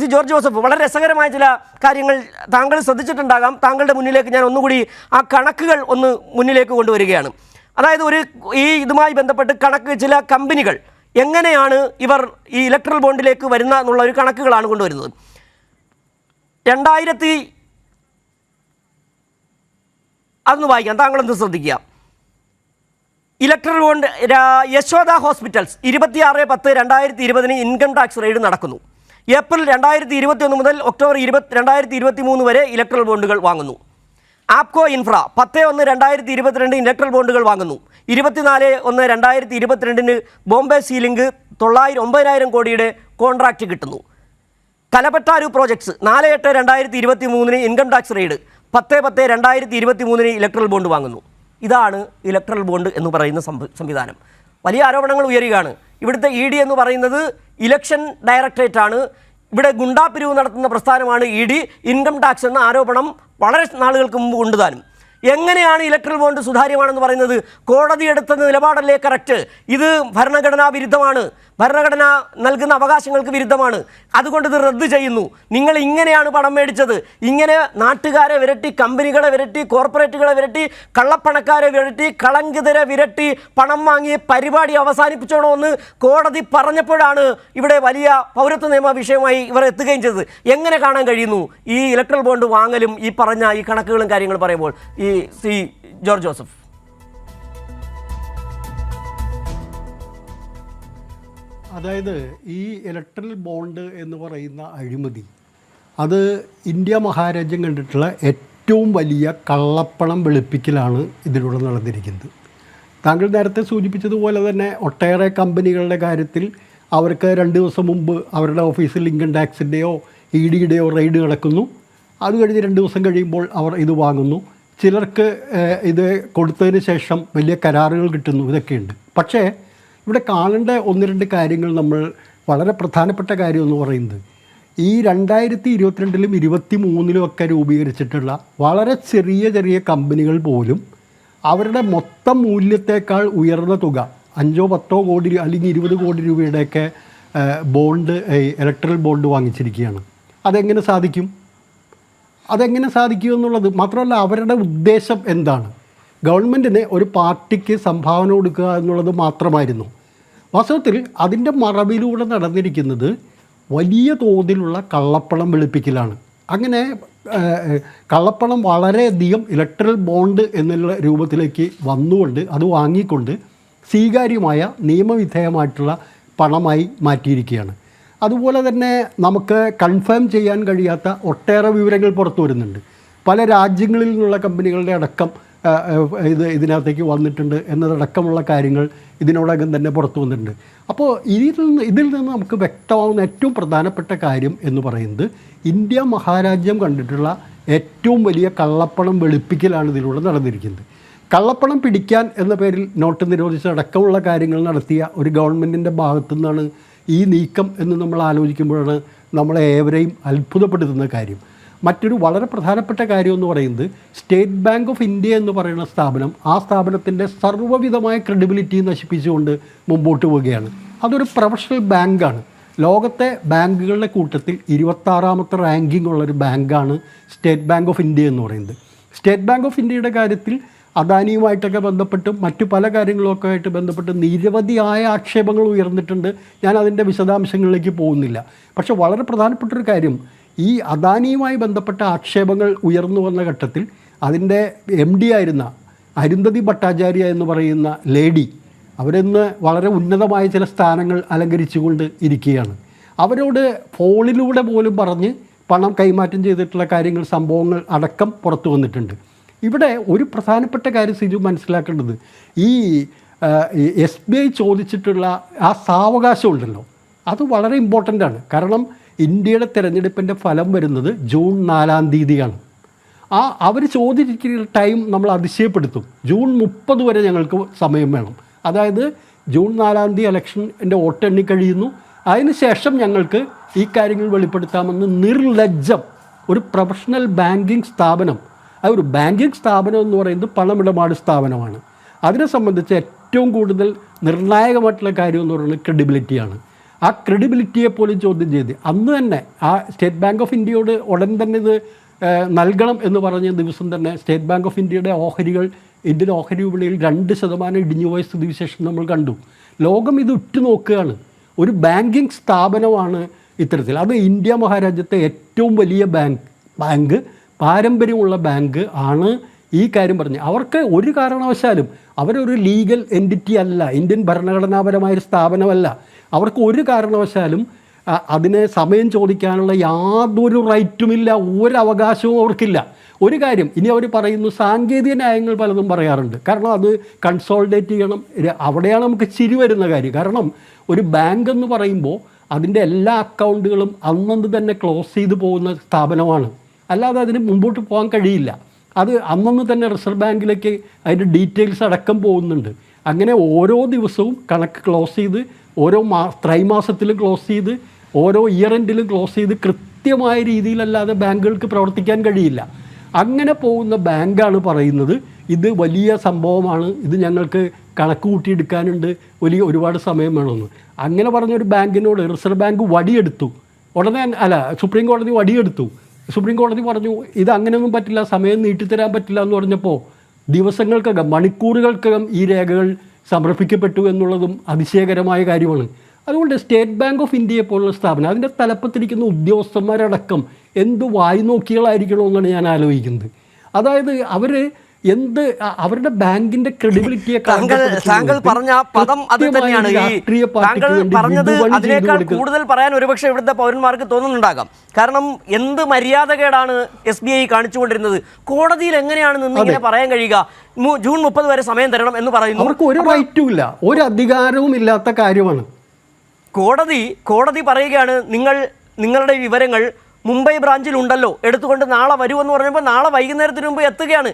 C George Joseph വളരെ രസകരമായ ചില കാര്യങ്ങൾ താങ്കൾ ശ്രദ്ധിച്ചിട്ടുണ്ടാകാം. താങ്കളുടെ മുന്നിലേക്ക് ഞാൻ ഒന്നുകൂടി ആ കണക്കുകൾ ഒന്ന് മുന്നിലേക്ക് കൊണ്ടുവരികയാണ്. അതായത് ഒരു ഈ ഇതുമായി ബന്ധപ്പെട്ട് കണക്ക് ചില കമ്പനികൾ എങ്ങനെയാണ് ഇവർ ഈ ഇലക്ട്രൽ ബോണ്ടിലേക്ക് വരുന്ന എന്നുള്ള ഒരു കണക്കുകളാണ് കൊണ്ടുവരുന്നത്. രണ്ടായിരത്തി അതൊന്ന് വായിക്കാം. താങ്കളൊന്ന് ശ്രദ്ധിക്കുക? ഇലക്ട്രൽ ബോണ്ട് യശോദ ഹോസ്പിറ്റൽസ് ഇരുപത്തിയാറ് പത്ത് രണ്ടായിരത്തി ഇരുപതിന് ഇൻകം ടാക്സ് റെയ്ഡ് നടക്കുന്നു. ഏപ്രിൽ രണ്ടായിരത്തി ഇരുപത്തി ഒന്ന് മുതൽ ഒക്ടോബർ ഇരുപത്തി രണ്ടായിരത്തി ഇരുപത്തി മൂന്ന് വരെ ഇലക്ട്രൽ ബോണ്ടുകൾ വാങ്ങുന്നു. ആപ്കോ ഇൻഫ്ര പത്ത് ഒന്ന് രണ്ടായിരത്തി ഇരുപത്തിരണ്ട് ഇലക്ട്രൽ ബോണ്ടുകൾ വാങ്ങുന്നു. ഇരുപത്തിനാല് ഒന്ന് രണ്ടായിരത്തി ഇരുപത്തിരണ്ടിന് ബോംബെ സീലിംഗ് തൊള്ളായിരം ഒമ്പതിനായിരം കോടിയുടെ കോൺട്രാക്റ്റ് കിട്ടുന്നു. കലപറ്റാരു പ്രോജക്ട്സ് നാല് എട്ട് രണ്ടായിരത്തി ഇരുപത്തി മൂന്നിന് ഇൻകം ടാക്സ് റെയ്ഡ് പത്ത് പത്ത് രണ്ടായിരത്തി ഇരുപത്തി മൂന്നിന് ഇലക്ട്രൽ ബോണ്ട് വാങ്ങുന്നു. ഇതാണ് ഇലക്ട്രൽ ബോണ്ട് എന്ന് പറയുന്ന സംവിധാനം. വലിയ ആരോപണങ്ങൾ ഉയരുകയാണ്. ഇവിടുത്തെ ഇ ഡി എന്ന് പറയുന്നത് ഇലക്ഷൻ ഡയറക്ടറേറ്റ് ആണ് ഇവിടെ ഗുണ്ടാപിരിവ് നടത്തുന്ന പ്രസ്ഥാനമാണ് ഇ ഡി. ഇൻകം ടാക്സ് എന്ന ആരോപണം വളരെ നാളുകൾക്ക് മുമ്പ് കൊണ്ടുതാനും എങ്ങനെയാണ് ഇലക്ട്രൽ ബോണ്ട് സുതാര്യമാണെന്ന് പറയുന്നത്? കോടതി എടുത്ത നിലപാടല്ലേ കറക്റ്റ്? ഇത് ഭരണഘടനാ വിരുദ്ധമാണ്. ഭരണഘടന നൽകുന്ന അവകാശങ്ങൾക്ക് വിരുദ്ധമാണ്. അതുകൊണ്ട് ഇത് റദ്ദ് ചെയ്യുന്നു. നിങ്ങൾ ഇങ്ങനെയാണ് പണം മേടിച്ചത്. ഇങ്ങനെ നാട്ടുകാരെ വിരട്ടി കമ്പനികളെ വിരട്ടി കോർപ്പറേറ്റുകളെ വിരട്ടി കള്ളപ്പണക്കാരെ വിരട്ടി കളങ്കിതരെ വിരട്ടി പണം വാങ്ങി പരിപാടി അവസാനിപ്പിച്ചോണോ എന്ന് കോടതി പറഞ്ഞപ്പോഴാണ് ഇവിടെ വലിയ പൗരത്വ നിയമ വിഷയമായി ഇവർ എത്തുകയും ചെയ്തത്. എങ്ങനെ കാണാൻ കഴിയുന്നു? ഈ ഇലക്ട്രൽ ബോണ്ട് വാങ്ങലും ഈ പറഞ്ഞ ഈ കണക്കുകളും കാര്യങ്ങളും പറയുമ്പോൾ ഈ ശ്രീ ജോർജ് ജോസഫ്. അതായത് ഈ ഇലക്ട്രൽ ബോണ്ട് എന്ന് പറയുന്ന അഴിമതി അത് ഇന്ത്യ മഹാരാജ്യം കണ്ടിട്ടുള്ള ഏറ്റവും വലിയ കള്ളപ്പണം വെളുപ്പിക്കലാണ് ഇതിലൂടെ നടന്നിരിക്കുന്നത്. താങ്കൾ നേരത്തെ സൂചിപ്പിച്ചതുപോലെ തന്നെ ഒട്ടേറെ കമ്പനികളുടെ കാര്യത്തിൽ അവർക്ക് രണ്ട് ദിവസം മുമ്പ് അവരുടെ ഓഫീസിൽ ഇൻകം ടാക്സിന്റെയോ ഇ ഡിയുടെയോ റെയ്ഡ് നടക്കുന്നു അത് കഴിഞ്ഞ് രണ്ട് ദിവസം കഴിയുമ്പോൾ അവർ ഇത് വാങ്ങുന്നു. ചിലർക്ക് ഇത് കൊടുത്തതിന് ശേഷം വലിയ കരാറുകൾ കിട്ടുന്നു. ഇതൊക്കെയുണ്ട്. പക്ഷേ ഇവിടെ കാണേണ്ട ഒന്ന് രണ്ട് കാര്യങ്ങൾ നമ്മൾ വളരെ പ്രധാനപ്പെട്ട കാര്യം എന്ന് പറയുന്നത്. ഈ രണ്ടായിരത്തി ഇരുപത്തിരണ്ടിലും ഇരുപത്തി മൂന്നിലും ഒക്കെ രൂപീകരിച്ചിട്ടുള്ള വളരെ ചെറിയ ചെറിയ കമ്പനികൾ പോലും അവരുടെ മൊത്തം മൂല്യത്തേക്കാൾ ഉയർന്ന തുക അഞ്ചോ പത്തോ കോടി അല്ലെങ്കിൽ ഇരുപത് കോടി രൂപയുടെയൊക്കെ ബോണ്ട് ഇലക്ട്രൽ ബോണ്ട് വാങ്ങിച്ചിരിക്കുകയാണ്. അതെങ്ങനെ സാധിക്കും? അതെങ്ങനെ സാധിക്കും എന്നുള്ളത് മാത്രമല്ല അവരുടെ ഉദ്ദേശം എന്താണ്? ഗവൺമെന്റിന് ഒരു പാർട്ടിക്ക് സംഭാവന കൊടുക്കുക എന്നുള്ളത് മാത്രമായിരുന്നു. വാസ്തവത്തിൽ അതിന്റെ മറവിലൂടെ നടന്നിരിക്കുന്നത് വലിയ തോതിലുള്ള കള്ളപ്പണം വെളുപ്പിക്കലാണ്. അങ്ങനെ കള്ളപ്പണം വളരെയധികം ഇലക്ട്രൽ ബോണ്ട് എന്നുള്ള രൂപത്തിലേക്ക് വന്നുകൊണ്ട് അത് വാങ്ങിക്കൊണ്ട് സ്വീകാര്യമായ നിയമവിധേയമായിട്ടുള്ള പണമായി മാറ്റിയിരിക്കുകയാണ്. അതുപോലെ തന്നെ നമുക്ക് കൺഫേം ചെയ്യാൻ കഴിയാത്ത ഒട്ടേറെ വിവരങ്ങൾ പുറത്തു വരുന്നുണ്ട്. പല രാജ്യങ്ങളിൽ നിന്നുള്ള കമ്പനികളുടെ അടക്കം ഇത് ഇതിനകത്തേക്ക് വന്നിട്ടുണ്ട് എന്നതടക്കമുള്ള കാര്യങ്ങൾ ഇതിനോടകം തന്നെ പുറത്തു വന്നിട്ടുണ്ട്. അപ്പോൾ ഇതിൽ നിന്ന് ഇതിൽ നിന്ന് നമുക്ക് വ്യക്തമാവുന്ന ഏറ്റവും പ്രധാനപ്പെട്ട കാര്യം എന്ന് പറയുന്നത് ഇന്ത്യ മഹാരാജ്യം കണ്ടിട്ടുള്ള ഏറ്റവും വലിയ കള്ളപ്പണം വെളുപ്പിക്കലാണ് ഇതിലൂടെ നടന്നിരിക്കുന്നത്. കള്ളപ്പണം പിടിക്കാൻ എന്ന പേരിൽ നോട്ട് നിരോധിച്ച അടക്കമുള്ള കാര്യങ്ങൾ നടത്തിയ ഒരു ഗവൺമെന്റിന്റെ ഭാഗത്തു നിന്നാണ് ഈ നീക്കം എന്ന് നമ്മൾ ആലോചിക്കുമ്പോഴാണ് നമ്മളെ ഏവരെയും അത്ഭുതപ്പെടുത്തുന്ന കാര്യം. മറ്റൊരു വളരെ പ്രധാനപ്പെട്ട കാര്യം എന്ന് പറയുന്നത് സ്റ്റേറ്റ് ബാങ്ക് ഓഫ് ഇന്ത്യ എന്ന് പറയുന്ന സ്ഥാപനം ആ സ്ഥാപനത്തിന്റെ സർവവിധമായ ക്രെഡിബിലിറ്റി നശിപ്പിച്ചുകൊണ്ട് മുമ്പോട്ട് പോവുകയാണ്. അതൊരു പ്രൊഫഷണൽ ബാങ്കാണ്. ലോകത്തെ ബാങ്കുകളുടെ കൂട്ടത്തിൽ ഇരുപത്താറാമത്തെ റാങ്കിങ് ഉള്ളൊരു ബാങ്കാണ് സ്റ്റേറ്റ് ബാങ്ക് ഓഫ് ഇന്ത്യ എന്ന് പറയുന്നത്. സ്റ്റേറ്റ് ബാങ്ക് ഓഫ് ഇന്ത്യയുടെ കാര്യത്തിൽ അദാനിയുമായിട്ടൊക്കെ ബന്ധപ്പെട്ടും മറ്റു പല കാര്യങ്ങളൊക്കെ ആയിട്ട് ബന്ധപ്പെട്ട് നിരവധിയായ ആക്ഷേപങ്ങൾ ഉയർന്നിട്ടുണ്ട്. ഞാൻ അതിന്റെ വിശദാംശങ്ങളിലേക്ക് പോകുന്നില്ല. പക്ഷേ വളരെ പ്രധാനപ്പെട്ടൊരു കാര്യം ഈ അദാനിയുമായി ബന്ധപ്പെട്ട ആക്ഷേപങ്ങൾ ഉയർന്നു വന്ന ഘട്ടത്തിൽ അതിന്റെ എം ഡി ആയിരുന്ന അരുന്ധതി ഭട്ടാചാര്യ എന്ന് പറയുന്ന ലേഡി അവരിന്ന് വളരെ ഉന്നതമായ ചില സ്ഥാനങ്ങൾ അലങ്കരിച്ചുകൊണ്ട് ഇരിക്കുകയാണ്. അവരോട് ഫോണിലൂടെ പോലും പറഞ്ഞ് പണം കൈമാറ്റം ചെയ്തിട്ടുള്ള കാര്യങ്ങൾ സംഭവങ്ങൾ അടക്കം പുറത്തു വന്നിട്ടുണ്ട്. ഇവിടെ ഒരു പ്രധാനപ്പെട്ട കാര്യം സിജു മനസ്സിലാക്കേണ്ടത്. ഈ എസ് ബി ഐ ചോദിച്ചിട്ടുള്ള ആ സാവകാശം ഉണ്ടല്ലോ. അത് വളരെ ഇമ്പോർട്ടന്റ് ആണ്. കാരണം ഇന്ത്യയുടെ തിരഞ്ഞെടുപ്പിന്റെ ഫലം വരുന്നത് ജൂൺ നാലാം തീയതിയാണ്. ആ അവർ ചോദിച്ചിരിക്കുന്ന ടൈം നമ്മൾ അതിശയപ്പെടുത്തും. ജൂൺ മുപ്പത് വരെ ഞങ്ങൾക്ക് സമയം വേണം. അതായത് ജൂൺ നാലാം തീയതി ഇലക്ഷന്റെ വോട്ടെണ്ണി കഴിയുന്നു. അതിനുശേഷം ഞങ്ങൾക്ക് ഈ കാര്യങ്ങൾ വെളിപ്പെടുത്താമെന്ന് നിർലജ്ജം ഒരു പ്രൊഫഷണൽ ബാങ്കിങ് സ്ഥാപനം അത് ഒരു ബാങ്കിങ് സ്ഥാപനം എന്ന് പറയുന്നത് പണമിടപാട് സ്ഥാപനമാണ്. അതിനെ സംബന്ധിച്ച് ഏറ്റവും കൂടുതൽ നിർണായകമായിട്ടുള്ള കാര്യം എന്ന് പറയുന്നത് ക്രെഡിബിലിറ്റിയാണ് ആ ക്രെഡിബിലിറ്റിയെ പോലും ചോദ്യം ചെയ്ത് അന്ന് തന്നെ ആ സ്റ്റേറ്റ് ബാങ്ക് ഓഫ് ഇന്ത്യയോട് ഉടൻ തന്നെ ഇത് നൽകണം എന്ന് പറഞ്ഞ ദിവസം തന്നെ സ്റ്റേറ്റ് ബാങ്ക് ഓഫ് ഇന്ത്യയുടെ ഓഹരികൾ ഇന്ത്യൻ ഓഹരി വിപണിയിൽ രണ്ട് ശതമാനം ഇടിഞ്ഞു പോയ സ്ഥിതിവിശേഷം നമ്മൾ കണ്ടു. ലോകം ഇത് ഉറ്റുനോക്കുകയാണ് ഒരു ബാങ്കിങ് സ്ഥാപനമാണ് ഇത്തരത്തിൽ. അത് ഇന്ത്യ മഹാരാജ്യത്തെ ഏറ്റവും വലിയ ബാങ്ക് ബാങ്ക് പാരമ്പര്യമുള്ള ബാങ്ക് ആണ് ഈ കാര്യം പറഞ്ഞ് അവർക്ക് ഒരു കാരണവശാലും അവരൊരു ലീഗൽ എന്റിറ്റി അല്ല ഇന്ത്യൻ ഭരണഘടനാപരമായൊരു സ്ഥാപനമല്ല. അവർക്ക് ഒരു കാരണവശാലും അതിനെ സമയം ചോദിക്കാനുള്ള യാതൊരു റൈറ്റുമില്ല ഒരു അവകാശവും അവർക്കില്ല. ഒരു കാര്യം ഇനി അവർ പറയുന്നു സാങ്കേതിക ന്യായങ്ങൾ പലതും പറയാറുണ്ട്. കാരണം അത് കൺസോൾഡേറ്റ് ചെയ്യണം അവിടെയാണ് നമുക്ക് ചിരി വരുന്ന കാര്യം. കാരണം ഒരു ബാങ്ക് എന്ന് പറയുമ്പോൾ അതിന്റെ എല്ലാ അക്കൗണ്ടുകളും അന്നന്ന് തന്നെ ക്ലോസ് ചെയ്തു പോകുന്ന സ്ഥാപനമാണ്. അല്ലാതെ അതിന് മുമ്പോട്ട് പോകാൻ കഴിയില്ല. അത് അന്നന്ന് തന്നെ റിസർവ് ബാങ്കിലേക്ക് അതിന്റെ ഡീറ്റെയിൽസ് അടക്കം പോകുന്നുണ്ട്. അങ്ങനെ ഓരോ ദിവസവും കണക്ക് ക്ലോസ് ചെയ്ത് ഓരോ മാ ത്രൈമാസത്തിലും ക്ലോസ് ചെയ്ത് ഓരോ ഇയർ എൻഡിലും ക്ലോസ് ചെയ്ത് കൃത്യമായ രീതിയിലല്ലാതെ ബാങ്കുകൾക്ക് പ്രവർത്തിക്കാൻ കഴിയില്ല. അങ്ങനെ പോകുന്ന ബാങ്കാണ് പറയുന്നത് ഇത് വലിയ സംഭവമാണ് ഇത് ഞങ്ങൾക്ക് കണക്ക് കൂട്ടിയെടുക്കാനുണ്ട് വലിയ ഒരുപാട് സമയം വേണമെന്ന്. അങ്ങനെ പറഞ്ഞൊരു ബാങ്കിനോട് റിസർവ് ബാങ്ക് വടിയെടുത്തു. ഉടനെ അല്ല സുപ്രീം കോടതി വടിയെടുത്തു. സുപ്രീം കോടതി പറഞ്ഞു ഇത് അങ്ങനെയൊന്നും പറ്റില്ല സമയം നീട്ടിത്തരാൻ പറ്റില്ല എന്ന് പറഞ്ഞപ്പോൾ ദിവസങ്ങൾക്കകം മണിക്കൂറുകൾക്കകം ഈ രേഖകൾ സമർപ്പിക്കപ്പെട്ടു എന്നുള്ളതും അതിശയകരമായ കാര്യമാണ്. അതുകൊണ്ട് സ്റ്റേറ്റ് ബാങ്ക് ഓഫ് ഇന്ത്യയെ പോലുള്ള സ്ഥാപനം അതിന്റെ തലപ്പത്തിരിക്കുന്ന ഉദ്യോഗസ്ഥന്മാരടക്കം എന്ത് വായി നോക്കികളായിരിക്കണമെന്നാണ് ഞാൻ ആലോചിക്കുന്നത്. അതായത് അവർ എന്ത് അവരുടെ ബാങ്കിന്റെ ക്രെഡിബിലിറ്റിയെ താങ്കൾ താങ്കൾ പറഞ്ഞ ആ പദം അത് തന്നെയാണ്. ഈ താങ്കൾ പറഞ്ഞത് അതിനേക്കാൾ കൂടുതൽ പറയാൻ ഒരുപക്ഷെ ഇവിടുത്തെ പൗരന്മാർക്ക് തോന്നുന്നുണ്ടാകാം. കാരണം എന്ത് മര്യാദകേടാണ് എസ് ബി ഐ കാണിച്ചുകൊണ്ടിരുന്നത്? കോടതിയിൽ എങ്ങനെയാണ് നിന്ന് ഇങ്ങനെ പറയാൻ കഴിയുക? ജൂൺ മുപ്പത് വരെ സമയം തരണം എന്ന് പറയുന്നു. അവർക്ക് ഒരു റൈറ്റും ഇല്ല. ഒരു അധികാരവും ഇല്ലാത്ത കാര്യമാണ്. കോടതി കോടതി പറയുകയാണ് നിങ്ങൾ നിങ്ങളുടെ വിവരങ്ങൾ മുംബൈ ബ്രാഞ്ചിൽ ഉണ്ടല്ലോ എടുത്തുകൊണ്ട് നാളെ വരുമെന്ന് പറഞ്ഞപ്പോൾ നാളെ വൈകുന്നേരത്തിന് മുമ്പ് എത്തുകയാണ്.